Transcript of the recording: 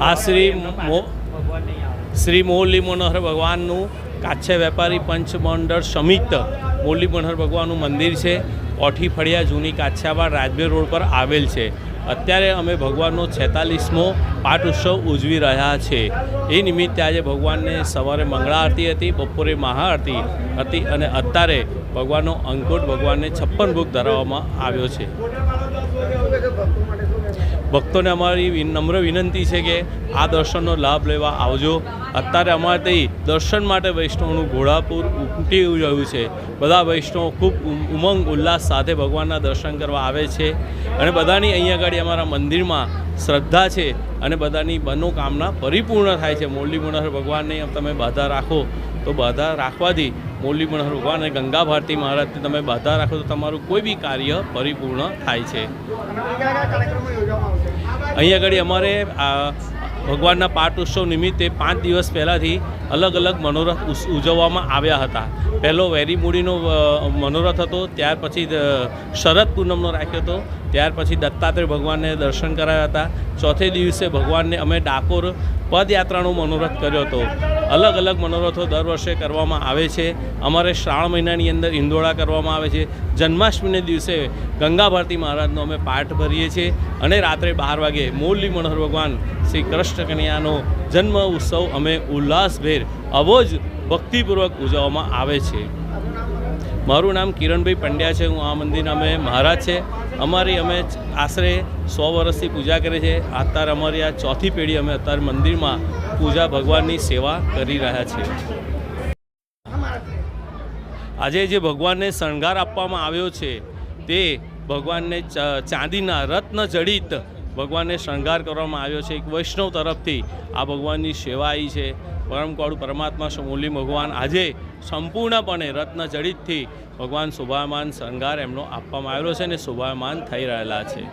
આ શ્રી મો શ્રી મોરલી મનોહર ભગવાનનું કાચ્છે વેપારી પંચમંડળ સમિત મોરલી મનોહર ભગવાનનું મંદિર છે. ઓઠી ફળિયા જૂની કાછિયાવાડ રાજબીર રોડ પર આવેલ છે. અત્યારે અમે ભગવાનનો છેતાલીસમો પાઠ ઉત્સવ ઉજવી રહ્યા છે. એ નિમિત્તે આજે ભગવાનને સવારે મંગળા આરતી હતી બપોરે મહાઆરતી હતી અને અત્યારે ભગવાનનો અંકુટ ભગવાનને છપ્પન ભોગ ધરાવવામાં આવ્યો છે. ભક્તોને અમારી નમ્ર વિનંતી છે કે આ દર્શનનો લાભ લેવા આવજો. અત્યારે અમારે ત્યાં દર્શન માટે વૈષ્ણવનું ઘોડાપુર ઉમટી રહ્યું છે. બધા વૈષ્ણવો ખૂબ ઉમંગ, ઉલ્લાસ સાથે ભગવાનના દર્શન કરવા આવે છે. અને બધાની અહીંયા આગળ અમારા મંદિરમાં શ્રદ્ધા છે અને બધાની મનોકામના પરિપૂર્ણ થાય છે. મોરલી મનોહર ભગવાનને તમે બાધા રાખો તો બાધા રાખવાથી મોરલી મનોહર ભગવાન અને ગંગા ભારતી મહારાજને તમે બાધા રાખો તો તમારું કોઈ બી કાર્ય પરિપૂર્ણ થાય છે. અને કયા કયા કાર્યક્રમો યોજવામાં આવશે અહીં આગળ અમારે ભગવાનના પાઠ ઉત્સવ નિમિત્તે પાંચ દિવસ પહેલાંથી અલગ અલગ મનોરથ ઉજવવામાં આવ્યા હતા. પહેલો વેરી મૂડીનો મનોરથ હતો, ત્યાર પછી શરદ પૂનમનો રાખ્યો હતો, ત્યાર પછી દત્તાત્રેય ભગવાનને દર્શન કરાયા હતા. ચોથે દિવસે ભગવાનને અમે ડાકોર પદયાત્રાનો મનોરથ કર્યો હતો. અલગ અલગ મનોરથો દર વર્ષે કરવામાં આવે છે. અમારે શ્રાવણ મહિનાની અંદર ઇંદોળા કરવામાં આવે છે. જન્માષ્ટમીને દિવસે ગંગા ભારતી મહારાજનો અમે પાઠ ભરીએ છીએ અને રાત્રે બાર વાગે મોરલી મનોહર ભગવાન શ્રી કૃષ્ણ કન્યાનો જન્મ ઉત્સવ અમે ઉલ્લાસભેર આવો જ ભક્તિપૂર્વક ઉજવવામાં આવે છે. મારું નામ કિરણભાઈ પંડ્યા છે, હું આ મંદિરના અમે મહારાજ છે. અમારી અમે આશરે સો વર્ષથી પૂજા કરીએ છીએ. અત્યારે અમારી આ ચોથી પેઢી અમે અત્યારે મંદિરમાં પૂજા ભગવાનની સેવા કરી રહ્યા છીએ. આજે જે ભગવાનને શણગાર આપવામાં આવ્યો છે, તે ભગવાનને ચાંદીના રત્ન જડિત ભગવાનને શણગાર કરવામાં આવ્યો છે. એક વૈષ્ણવ તરફથી આ ભગવાનની સેવા આવી છે. પરમ કાળુ પરમાત્મા સમૂલી ભગવાન આજે સંપૂર્ણપણે રત્ન જડિતથી ભગવાન શોભાયમાન શણગાર એમનો આપવામાં આવેલો છે અને શોભાયમાન થઈ રહેલા છે.